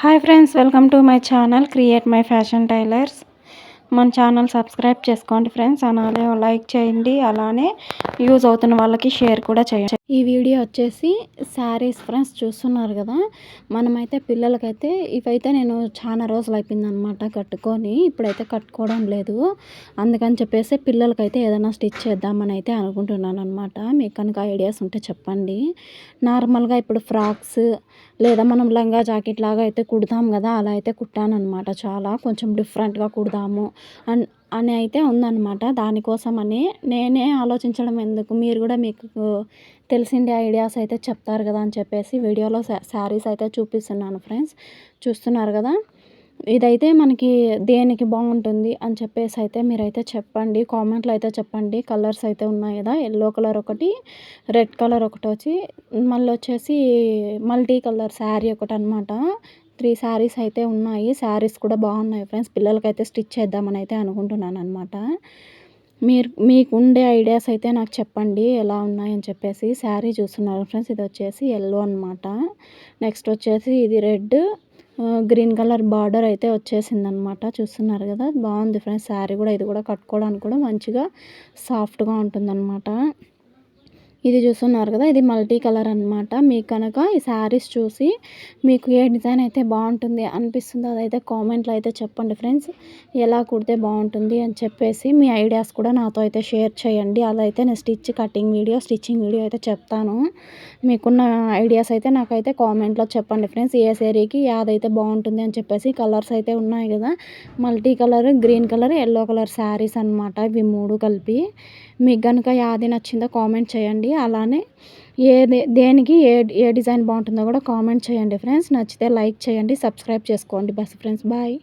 Hi friends welcome to my channel create my fashion tailors మన channel subscribe చేసుకోండి friends అలానే like చేయండి. అలానే యూజ్ అవుతున్న వాళ్ళకి షేర్ కూడా చేయండి. ఈ వీడియో వచ్చేసి శారీస్ ఫ్రెండ్స్ చూస్తున్నారు కదా మనమైతే పిల్లలకైతే ఇవైతే నేను చాలా రోజులు అయిపోయింది అనమాట కట్టుకొని ఇప్పుడైతే కట్టుకోవడం లేదు. అందుకని చెప్పేసి పిల్లలకైతే ఏదైనా స్టిచ్ చేద్దామని అయితే అనుకుంటున్నాను అనమాట మీకు కనుక ఐడియాస్ ఉంటే చెప్పండి. నార్మల్గా ఇప్పుడు ఫ్రాక్స్ లేదా మనం లంగా జాకెట్ లాగా అయితే కుడతాం కదా అలా అయితే కుట్టాను అనమాట చాలా. కొంచెం డిఫరెంట్గా కుడదాము. అండ్ అని అయితే ఉందన్నమాట. దానికోసమని నేనే ఆలోచించడం ఎందుకు? మీరు కూడా మీకు తెలిసిండే ఐడియాస్ అయితే చెప్తారు కదా అని చెప్పేసి వీడియోలో శారీస్ అయితే చూపిస్తున్నాను ఫ్రెండ్స్. చూస్తున్నారు కదా? ఇదైతే మనకి దేనికి బాగుంటుంది అని చెప్పేసి అయితే మీరైతే చెప్పండి. కామెంట్లో అయితే చెప్పండి. కలర్స్ అయితే ఉన్నాయి కదా? ఎల్లో కలర్ ఒకటి రెడ్ కలర్ ఒకటి వచ్చి మళ్ళీ వచ్చేసి మల్టీ కలర్ శారీ ఒకటి అనమాట త్రీ శారీస్ అయితే ఉన్నాయి. శారీస్ కూడా బాగున్నాయి ఫ్రెండ్స్. పిల్లలకైతే స్టిచ్ చేద్దామని అయితే అనుకుంటున్నాను అనమాట మీరు మీకు ఉండే ఐడియాస్ అయితే నాకు చెప్పండి. ఎలా ఉన్నాయని చెప్పేసి శారీ చూస్తున్నారు ఫ్రెండ్స్. ఇది వచ్చేసి ఎల్లో అనమాట నెక్స్ట్ వచ్చేసి ఇది రెడ్. గ్రీన్ కలర్ బార్డర్ అయితే వచ్చేసింది అనమాట చూస్తున్నారు కదా బాగుంది ఫ్రెండ్స్. శారీ కూడా ఇది కూడా కట్టుకోవడానికి కూడా మంచిగా సాఫ్ట్గా ఉంటుందన్నమాట. ఇది చూస్తున్నారు కదా ఇది మల్టీ కలర్ అనమాట మీకు కనుక ఈ శారీస్ చూసి మీకు ఏ డిజైన్ అయితే బాగుంటుంది అనిపిస్తుందో అదైతే కామెంట్లో అయితే చెప్పండి ఫ్రెండ్స్. ఎలా కుడితే బాగుంటుంది అని చెప్పేసి మీ ఐడియాస్ కూడా నాతో అయితే షేర్ చేయండి. అలా అయితే నేను stitch cutting video stitching video అయితే చెప్తాను. మీకున్న ఐడియాస్ అయితే నాకైతే కామెంట్లో చెప్పండి ఫ్రెండ్స్. ఏ శారీకి యాదైతే బాగుంటుంది అని చెప్పేసి కలర్స్ అయితే ఉన్నాయి కదా multi colour green colour yellow colour saris అనమాట ఇవి మూడు కలిపి మీకు కనుక యాది నచ్చిందో కామెంట్ చేయండి. అలానే ఏ దేనికి ఏ ఏ డిజైన్ బాగుంటుందో కూడా కామెంట్ చేయండి ఫ్రెండ్స్. నచ్చితే లైక్ చేయండి సబ్స్క్రైబ్ చేసుకోండి. బస్ ఫ్రెండ్స్ బాయ్.